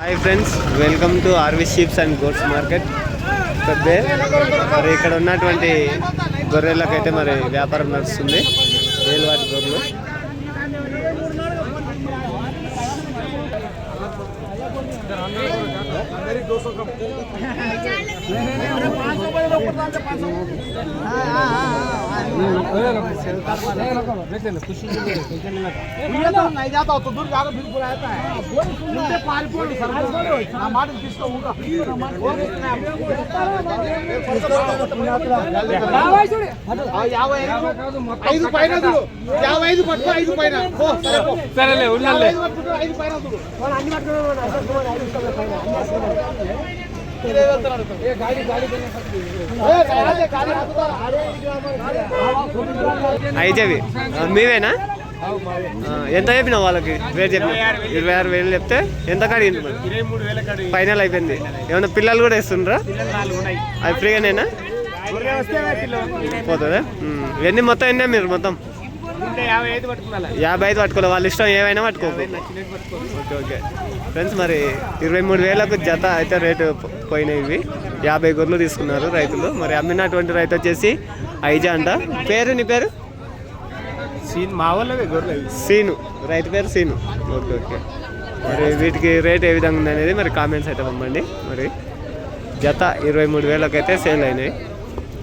Hi friends welcome to RV sheeps and goats market పెద్దే మరి ఇక్కడ ఉన్నటువంటి గొర్రెలకైతే మరి వ్యాపారం నడుస్తుంది. వేలువాటి గొర్రెలు. नहीं जाता हो तो दूर जाकर फिर बुलाता है उनसे पानी पोल మాట తీసుకో యాభై ఐదు పైన చూడు యాభై ఐదు పట్టుకో ఐదు పైన పో, సరే పో. సరేలే యాభై ఉండాలి ఐదు పట్టుకో, ఐదు పైన చూడు ఏ, గాడి, గాడి ఆపుతారా? అయితేవి మీవేనా? ఎంత చెప్పినావు వాళ్ళకి? రేట్ చెప్పిన? ఇరవై ఆరు వేలు చెప్తే ఎంత కడిగింది మరి? ఫైనల్ అయిపోయింది. ఏమన్నా పిల్లలు కూడా ఇస్తుండ్రా అది ఫ్రీగానేనా? పోతుందా? ఎన్ని మొత్తం ఎన్నా మీరు మొత్తం? యాభై ఐదు పట్టుకోవాలి వాళ్ళ ఇష్టం ఏమైనా పట్టుకో. Okay okay. ఫ్రెండ్స్ మరి ఇరవై మూడు వేలకు జత అయితే రేటు పోయినాయి ఇవి. యాభై గొర్రెలు తీసుకున్నారు రైతులు. మరి అమ్మినటువంటి రైతు వచ్చేసి ఐజా అంట. పేరు నీ పేరు? సీన్ మా వాళ్ళవే గొర్రెలు. సీను. రైతు పేరు సీను. Okay okay. మరి వీటికి రేట్ ఏ విధంగా ఉంది అనేది మరి కామెంట్స్ అయితే పంపండి. మరి జత ఇరవై మూడు వేలకైతే సేల్ అయినాయి.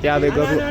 యాభై గొర్రెలు.